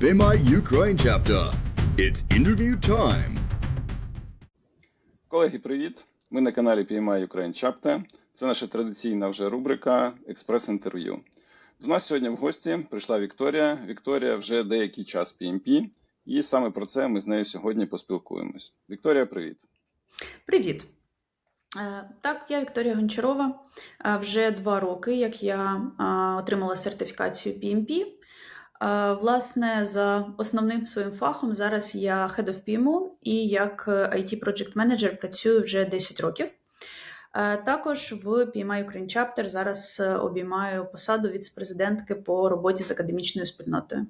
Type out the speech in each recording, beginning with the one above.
PMI Ukraine chapter. It's interview time. Колеги, привіт! Ми на каналі PMI Ukraine Chapter. Це наша традиційна вже рубрика Експрес-інтерв'ю. До нас сьогодні в гості прийшла Вікторія. Вікторія вже деякий час PMP, і саме про це ми з нею сьогодні поспілкуємось. Вікторія, привіт! Привіт. Е, Так, я Вікторія Гончарова. Е, Вже два роки, як я е, отримала сертифікацію PMP. Власне, за основним своїм фахом зараз я Head of PMO і як е, IT Project Manager працюю вже 10 років. Е, Також в PMI Ukraine Chapter зараз е, обіймаю посаду віце-президентки по роботі з академічною спільнотою.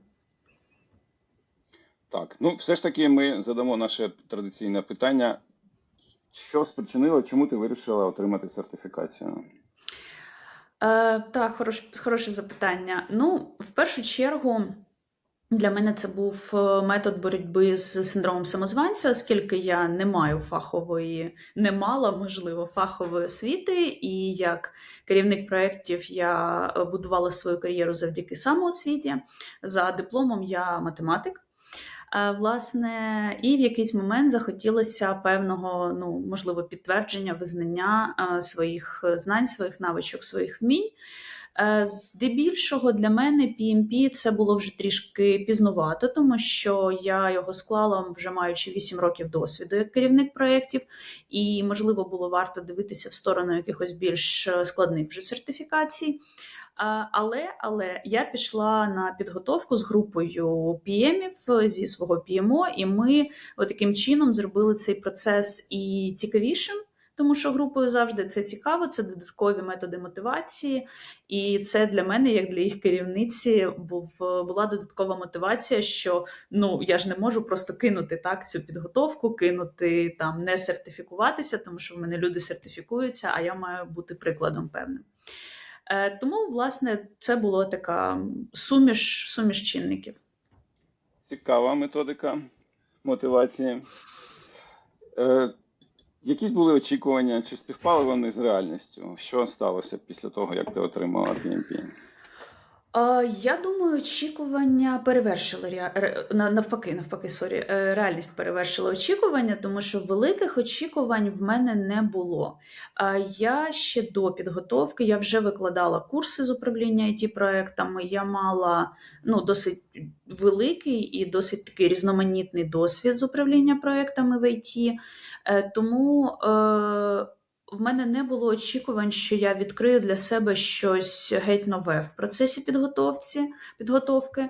Так, ну все ж таки ми задамо наше традиційне питання. Що спричинило, чому ти вирішила отримати сертифікацію? Е, так, хорош, хороше запитання. Ну, в першу чергу, для мене це був е, метод боротьби з синдромом самозванця, оскільки я не маю фахової, не мала, можливо, фахової освіти, і як керівник проєктів я е, будувала свою кар'єру завдяки самоосвіті. За дипломом я математик. Е, Власне, і в якийсь момент захотілося певного, ну можливо, підтвердження, визнання е, своїх знань, своїх навичок, своїх вмінь. Е, Здебільшого для мене PMP це було вже трішки пізнувато, тому що я його склала вже маючи 8 років досвіду як керівник проєктів, і можливо було варто дивитися в сторону якихось більш складних вже сертифікацій. Але але я пішла на підготовку з групою піємів зі свого PMO, і ми таким чином зробили цей процес і цікавішим, тому що групою завжди це цікаво, це додаткові методи мотивації, і це для мене, як для їх керівниці, був була додаткова мотивація, що ну я ж не можу просто кинути так цю підготовку, кинути там не сертифікуватися, тому що в мене люди сертифікуються, а я маю бути прикладом певним. Е, Тому, власне, це була така суміш, суміш чинників. Цікава методика мотивації. Е, якісь були очікування, чи співпали вони з реальністю? Що сталося після того, як ти отримала PMP? Я думаю, очікування перевершили навпаки, навпаки, сорі, е, реальність перевершила очікування, тому що великих очікувань в мене не було. Я ще до підготовки я вже викладала курси з управління it проектами. Я мала ну, досить великий і досить такий різноманітний досвід з управління проектами в IT. Е, Тому е, в мене не було очікувань, що я відкрию для себе щось геть нове в процесі підготовці, підготовки.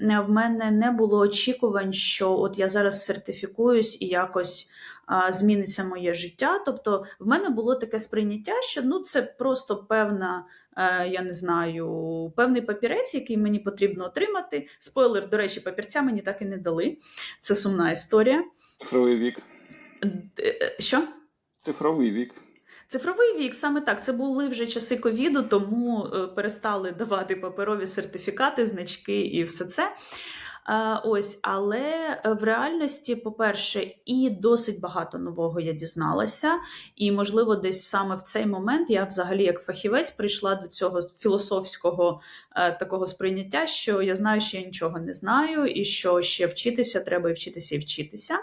Е, В мене не було очікувань, що от я зараз сертифікуюсь і якось а, зміниться моє життя. Тобто, в мене було таке сприйняття, що ну це просто певна, е, я не знаю, певний папірець, який мені потрібно отримати. Спойлер, до речі, папірця мені так і не дали. Це сумна історія. Цифровий вік. Е, Що? Цифровий вік. Цифровий вік саме так. Це були вже часи ковіду, тому е, перестали давати паперові сертифікати, значки і все це. Е, Ось, але е, в реальності, по-перше, і досить багато нового я дізналася, і, можливо, десь саме в цей момент я взагалі, як фахівець, прийшла до цього філософського такого сприйняття, що я знаю, що я нічого не знаю, і що ще вчитися, треба і вчитися і вчитися.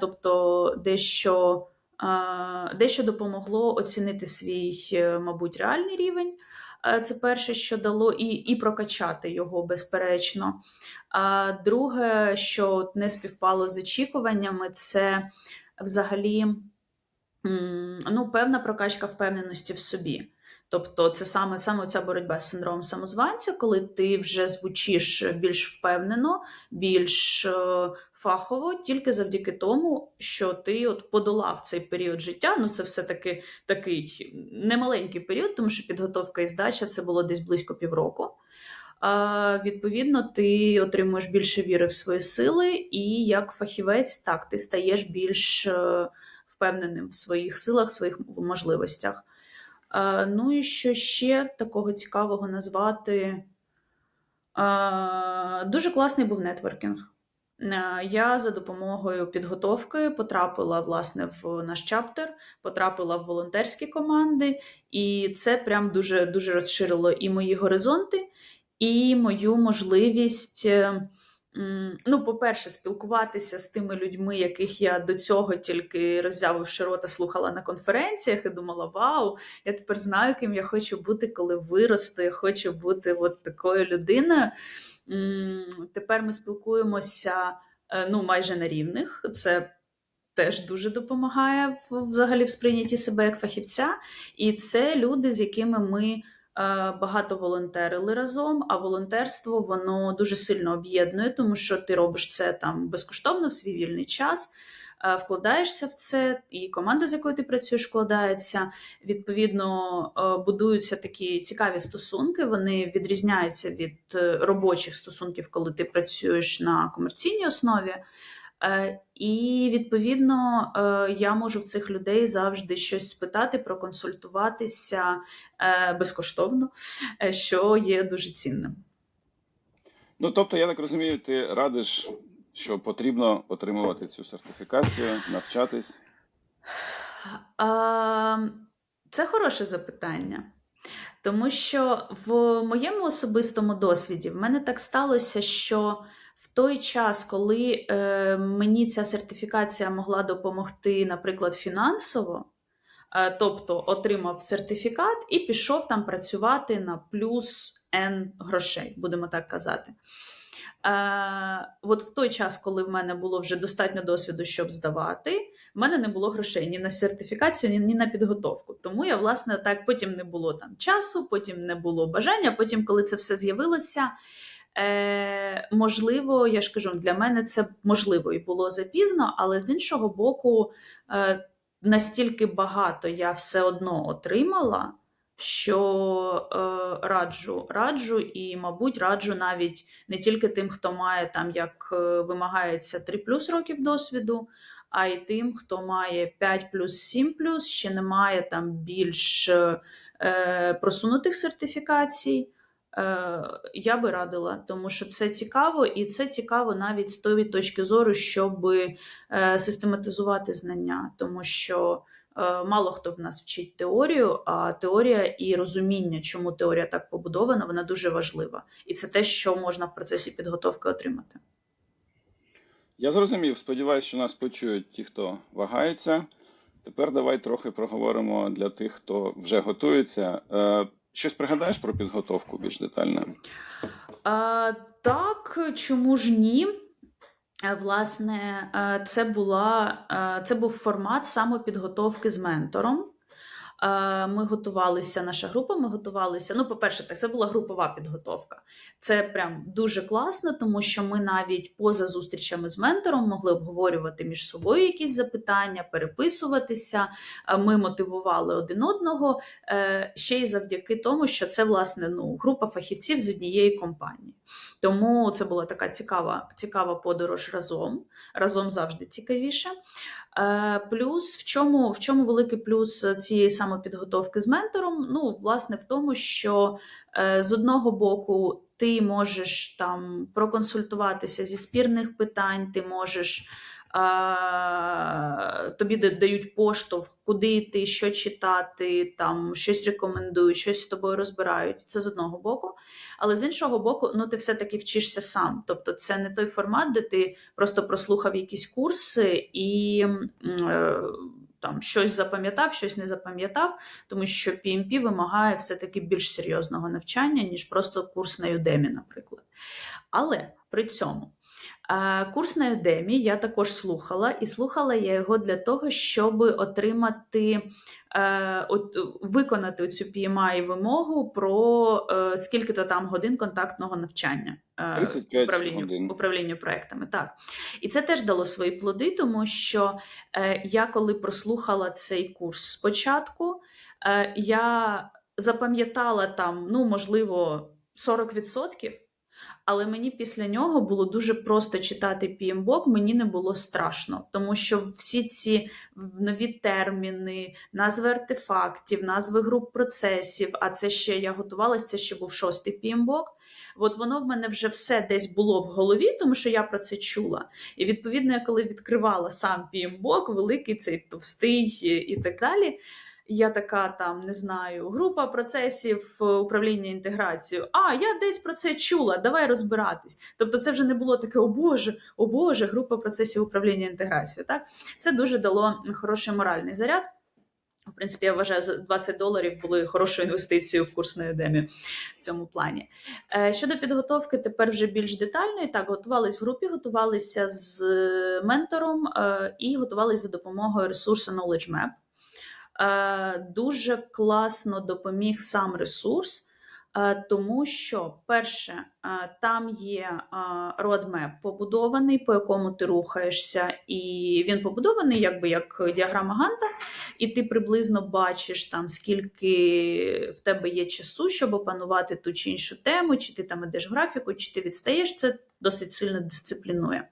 Тобто, дещо. Дещо допомогло оцінити свій, е, мабуть, реальний рівень. Е, Це перше, що дало, і, і прокачати його безперечно. А друге, що не співпало з очікуваннями, це взагалі ну, певна прокачка впевненості в собі. Тобто, це саме саме ця боротьба з синдромом самозванця, коли ти вже звучиш більш впевнено, більш е, фахово, тільки завдяки тому, що ти от подолав цей період життя. Ну, це все-таки такий немаленький період, тому що підготовка і здача це було десь близько півроку. А, відповідно, ти отримуєш більше віри в свої сили, і як фахівець, так, ти стаєш більш е, впевненим в своїх силах, в своїх можливостях. Е, Ну і що ще такого цікавого назвати? Е, Дуже класний був нетворкінг. Е, Я за допомогою підготовки потрапила власне в наш чаптер, потрапила в волонтерські команди, і це прям дуже дуже розширило і мої горизонти, і мою можливість ну, по-перше, спілкуватися з тими людьми, яких я до цього тільки роззявивши рота, слухала на конференціях і думала: Вау, я тепер знаю, ким я хочу бути, коли виросту. Я хочу бути от такою людиною. Тепер ми спілкуємося е, ну, майже на рівних. Це теж дуже допомагає взагалі в сприйнятті себе як фахівця. І це люди, з якими ми багато волонтерили разом. А волонтерство воно дуже сильно об'єднує, тому що ти робиш це там безкоштовно в свій вільний час. е, Вкладаєшся в це, і команда, з якою ти працюєш, вкладається. Відповідно, е, будуються такі цікаві стосунки. Вони відрізняються від е, робочих стосунків, коли ти працюєш на комерційній основі. Е, І відповідно е, я можу в цих людей завжди щось спитати, проконсультуватися е, безкоштовно, що є дуже цінним. Ну, тобто, я так розумію, ти радиш, що потрібно отримувати цю сертифікацію, навчатись. Це хороше запитання. Тому що в моєму особистому досвіді в мене так сталося, що в той час, коли е, мені ця сертифікація могла допомогти, наприклад, фінансово, е, тобто отримав сертифікат і пішов там працювати на плюс N грошей, будемо так казати. Е, от в той час, коли в мене було вже достатньо досвіду, щоб здавати, в мене не було грошей ні на сертифікацію, ні, ні на підготовку. Тому я, власне, так потім не було там часу, потім не було бажання. Потім, коли це все з'явилося, е, можливо, я ж кажу, для мене це можливо і було запізно, але з іншого боку, е, настільки багато я все одно отримала. Що е, раджу, раджу, і, мабуть, раджу навіть не тільки тим, хто має там, як е, вимагається 3 плюс років досвіду, а й тим, хто має 5 плюс 7 плюс, ще не має там більш е, просунутих сертифікацій. Е, я би радила, тому що це цікаво, і це цікаво навіть з тої точки зору, щоб е, систематизувати знання, тому що. Е, Мало хто в нас вчить теорію, а теорія і розуміння, чому теорія так побудована, вона дуже важлива. І це те, що можна в процесі підготовки отримати. Я зрозумів, сподіваюся, що нас почують ті, хто вагається. Тепер давай трохи проговоримо для тих, хто вже готується. Щось пригадаєш про підготовку більш детально? А, так, чому ж ні? Е, Власне, е, це, була, е, це був формат самопідготовки з ментором. Ми готувалися, наша група, ми готувалися. Ну, по-перше, так, це була групова підготовка. Це прям дуже класно, тому що ми навіть поза зустрічами з ментором могли обговорювати між собою якісь запитання, переписуватися. Ми мотивували один одного е, ще й завдяки тому, що це власне ну, група фахівців з однієї компанії. Тому це була така цікава, цікава подорож разом. Разом завжди цікавіше. Е, Плюс в чому, в чому великий плюс цієї самопідготовки з ментором? Ну, власне, в тому, що е, з одного боку ти можеш там проконсультуватися зі спірних питань, ти можеш. Тобі дають поштовх, куди йти, що читати, там щось рекомендують, щось з тобою розбирають. Це з одного боку. Але з іншого боку, ну ти все-таки вчишся сам. Тобто, це не той формат, де ти просто прослухав якісь курси і е, там щось запам'ятав, щось не запам'ятав, тому що PMP вимагає все-таки більш серйозного навчання, ніж просто курс на Udemy, наприклад. Але при цьому. Курс на Udemy я також слухала, і слухала я його для того, щоб отримати, е, от, виконати цю PMI вимогу про е, скільки-то там годин контактного навчання е, 35 управлінню, годин. управлінню проектами. Так. І це теж дало свої плоди, тому що я коли прослухала цей курс спочатку, я запам'ятала там, ну, можливо, 40%. Але мені після нього було дуже просто читати PMBOK, мені не було страшно, тому що всі ці нові терміни, назви артефактів, назви груп процесів, а це ще я готувалася, це ще був шостий PMBOK, От воно в мене вже все десь було в голові, тому що я про це чула. І відповідно, я коли відкривала сам PMBOK, великий цей товстий і так далі. Я така там не знаю, група процесів е, управління інтеграцією. А, я десь про це чула, давай розбиратись. Тобто, це вже не було таке, о Боже, о Боже, група процесів управління інтеграцією. Так, це дуже дало хороший моральний заряд. В принципі, я вважаю, за 20 доларів були хорошою інвестицією в курс на Udemy в цьому плані. Е, Щодо підготовки, тепер вже більш детально. І так, готувались в групі, готувалися з ментором е, і готувалися за допомогою ресурсу Knowledge Map. Е, Дуже класно допоміг сам ресурс, е, тому що, перше, е, там є roadmap побудований, по якому ти рухаєшся, і він побудований якби як діаграма Ганта, і ти приблизно бачиш там, скільки в тебе є часу, щоб опанувати ту чи іншу тему, чи ти там ідеш в графіку, чи ти відстаєш, це досить сильно дисциплінує.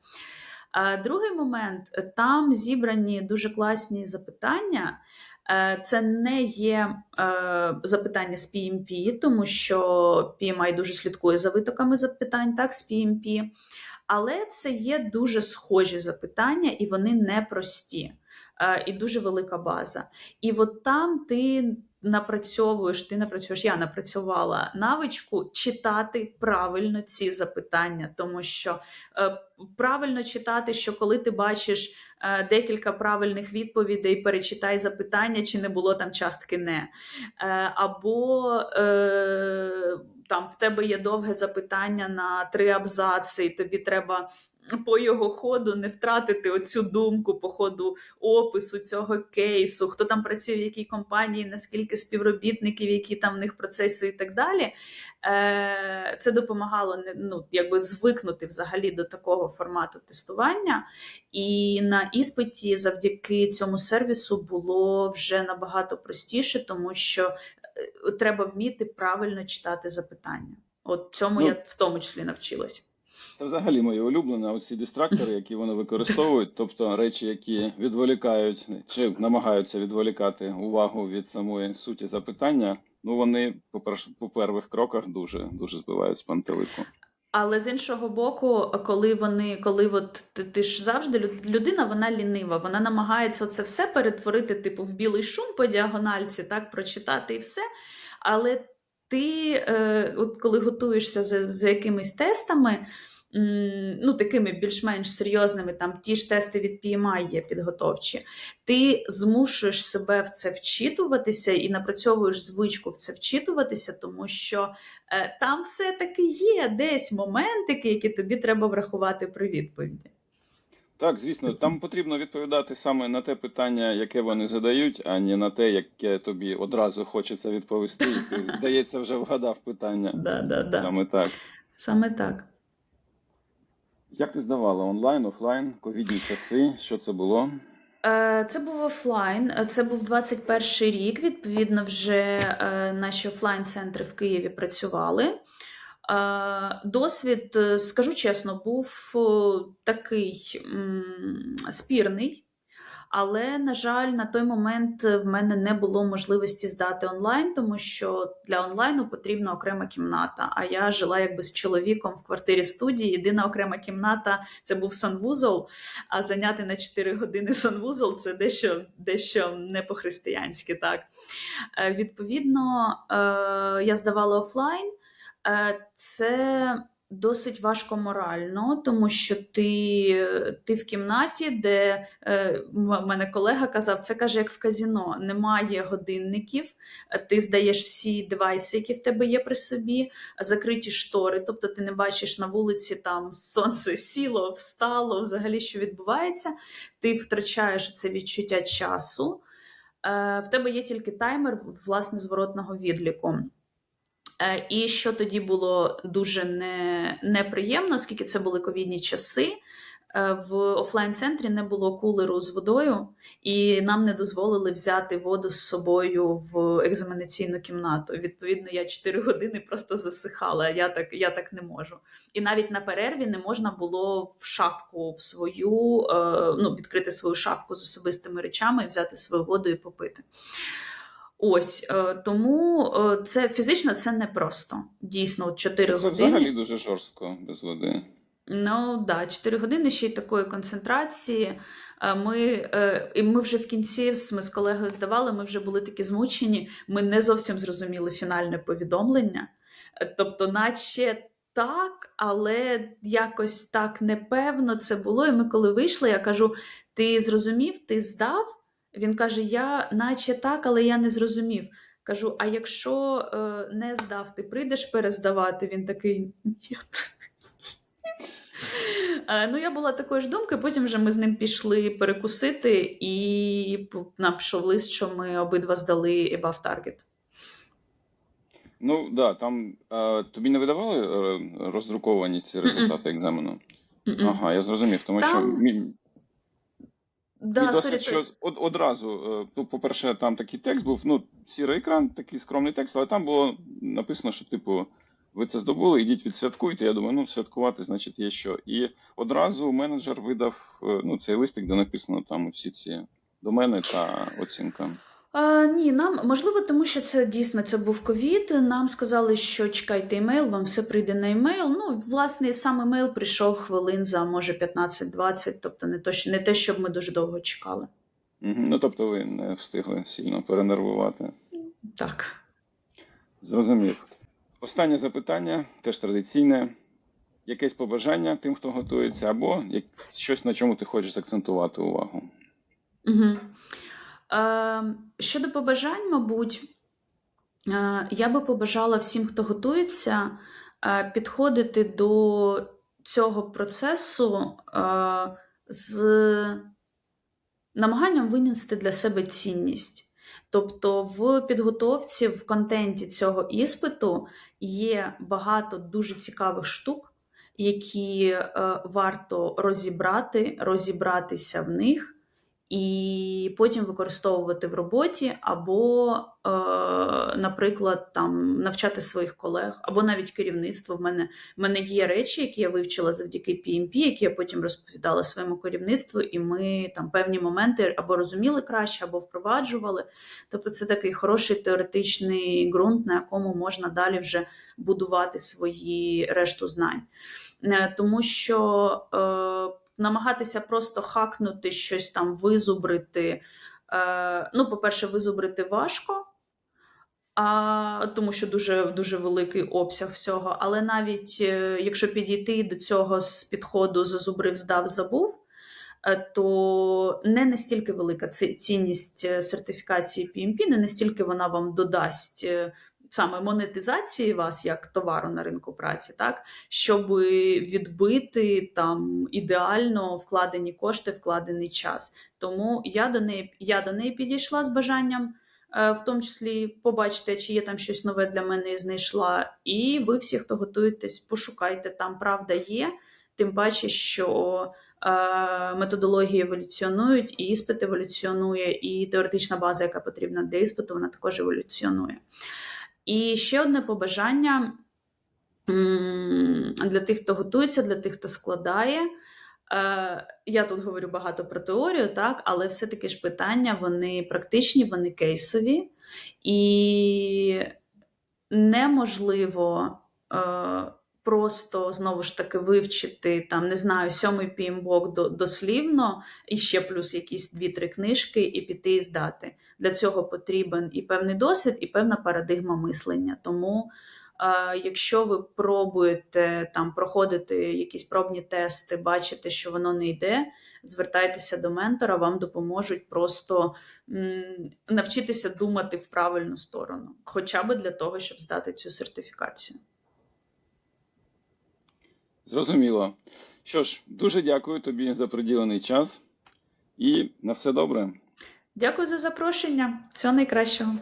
Другий момент там зібрані дуже класні запитання. Е, Це не є е, запитання з PMP, тому що PMI дуже слідкує за витоками запитань, так, з PMP. Але це є дуже схожі запитання, і вони непрості, е, і дуже велика база. І от там ти напрацьовуєш, ти напрацьовуєш, я напрацювала навичку читати правильно ці запитання, тому що правильно читати, що коли ти бачиш декілька правильних відповідей, перечитай запитання, чи не було там частки не. Е, або е, там в тебе є довге запитання на три абзаци, і тобі треба по його ходу не втратити оцю думку по ходу опису цього кейсу, хто там працює в якій компанії, наскільки співробітників, які там в них процеси і так далі. Е, Це допомагало ну, якби звикнути взагалі до такого формату тестування. І на іспиті завдяки цьому сервісу було вже набагато простіше, тому що е, треба вміти правильно читати запитання. От цьому Ну, я в тому числі навчилась. Це взагалі моє улюблене, оці дистрактори, які вони використовують, тобто речі, які відволікають чи намагаються відволікати увагу від самої суті запитання. Ну вони по перш по первих кроках дуже дуже збивають з пантелику. Але з іншого боку, коли вони, коли от ти, ти ж завжди людина, вона лінива, вона намагається це все перетворити, типу, в білий шум по діагональці, так, прочитати і все. Але ти, е, от коли готуєшся за, за якимись тестами, ну, такими більш-менш серйозними, там ті ж тести від PMI є підготовчі, ти змушуєш себе в це вчитуватися і напрацьовуєш звичку в це вчитуватися, тому що е, там все-таки є десь моментики, які тобі треба врахувати при відповіді. Так, звісно, там потрібно відповідати саме на те питання, яке вони задають, а не на те, яке тобі одразу хочеться відповісти. І ти, здається, вже вгадав питання. Да, да, да. Саме так. Саме так. Як ти здавала онлайн, офлайн, ковідні часи? Що це було? Е, Це був офлайн, це був 21 рік. Відповідно, вже е, наші офлайн-центри в Києві працювали. Е, Досвід, е, скажу чесно, був такий спірний. Але, на жаль, на той момент в мене не було можливості здати онлайн, тому що для онлайну потрібна окрема кімната. А я жила якби з чоловіком в квартирі студії. Єдина окрема кімната це був санвузол. А зайняти на 4 години санвузол це дещо, дещо не по-християнськи. Так Е, відповідно, е, я здавала офлайн. Е, Це досить важко морально, тому що ти, ти в кімнаті, де е, в мене колега казав, це каже, як в казіно, немає годинників, е, ти здаєш всі девайси, які в тебе є при собі, закриті штори, тобто ти не бачиш на вулиці там сонце сіло, встало, взагалі що відбувається. Ти втрачаєш це відчуття часу. Е, В тебе є тільки таймер власне зворотного відліку. Е, І що тоді було дуже не, неприємно, оскільки це були ковідні часи. е, В офлайн-центрі не було кулеру з водою, і нам не дозволили взяти воду з собою в екзаменаційну кімнату. Відповідно, я 4 години просто засихала. Я так, я так не можу. І навіть на перерві не можна було в шафку в свою, е, ну, відкрити свою шафку з особистими речами, взяти свою воду і попити. Ось е, тому е, це фізично це непросто. Дійсно, от 4 Це години. взагалі дуже жорстко без води. Ну да, 4 години ще й такої концентрації. Е, Ми, і ми вже в кінці ми з колегою здавали, ми вже були такі змучені, ми не зовсім зрозуміли фінальне повідомлення. Тобто, наче так, але якось так непевно це було. І ми коли вийшли, я кажу: ти зрозумів, ти здав? Він каже: Я наче так, але я не зрозумів. Кажу: а якщо е, не здав, ти прийдеш перездавати? Він такий ні. Е, Ну, я була такої ж думки, потім вже ми з ним пішли перекусити, і нам пішов лист, що ми обидва здали above target. Ну, да, там е, тобі не видавали е, роздруковані ці результати екзамену? Ага, я зрозумів, тому що Там- мій, Да, і досить, sorry, що од, одразу, е, ну, по-перше, там такий текст був, ну, сірий екран, такий скромний текст, але там було написано, що, типу, ви це здобули, ідіть відсвяткуйте. Я думаю, ну, святкувати, значить, є що. І одразу менеджер видав е, ну, цей листик, де написано там усі ці домени та оцінка. А, ні, нам можливо, тому що це дійсно це був ковід. Нам сказали, що чекайте емейл, вам все прийде на емейл. Ну, власне, сам емейл прийшов хвилин за може 15-20, тобто не то, що- не те, щоб ми дуже довго чекали. Ну, тобто ви не встигли сильно перенервувати. Так. Зрозумів. Останнє запитання, теж традиційне. Якесь побажання тим, хто готується, або щось, на чому ти хочеш акцентувати увагу. Угу. Е, щодо побажань, мабуть, е, я би побажала всім, хто готується, е, підходити до цього процесу е, з намаганням винести для себе цінність. Тобто в підготовці, в контенті цього іспиту є багато дуже цікавих штук, які варто розібрати, розібратися в них і потім використовувати в роботі, або, е, наприклад, там навчати своїх колег, або навіть керівництво. В мене в мене є речі, які я вивчила завдяки PMP, які я потім розповідала своєму керівництву, і ми там певні моменти або розуміли краще, або впроваджували. Тобто, це такий хороший теоретичний ґрунт, на якому можна далі вже будувати свої решту знань. Е, Тому що е, намагатися просто хакнути щось там, визубрити. Е, ну, по-перше, визубрити важко, а, тому що дуже, дуже великий обсяг всього. Але навіть е, якщо підійти до цього з підходу зазубрив, здав, забув, е, то не настільки велика ці- цінність е, сертифікації PMP, не настільки вона вам додасть е, саме монетизації вас як товару на ринку праці, так щоб відбити там ідеально вкладені кошти, вкладений час. Тому я до неї, я до неї підійшла з бажанням. е, В тому числі побачити, чи є там щось нове для мене і знайшла. І ви всі, хто готуєтесь, пошукайте, там правда є. Тим паче, що е, методології еволюціонують, і іспит еволюціонує, і теоретична база, яка потрібна для іспиту, вона також еволюціонує. І ще одне побажання для тих, хто готується, для тих, хто складає. Е, Я тут говорю багато про теорію, так, але все-таки ж питання вони практичні, вони кейсові, і неможливо е, просто знову ж таки вивчити там, не знаю, сьомий пімбок до, дослівно, і ще плюс якісь дві-три книжки, і піти і здати. Для цього потрібен і певний досвід, і певна парадигма мислення. Тому, е, якщо ви пробуєте там проходити якісь пробні тести, бачите, що воно не йде. Звертайтеся до ментора, вам допоможуть просто навчитися думати в правильну сторону, хоча б для того, щоб здати цю сертифікацію. Зрозуміло. Що ж, дуже дякую тобі за приділений час і на все добре. Дякую за запрошення. Всього найкращого.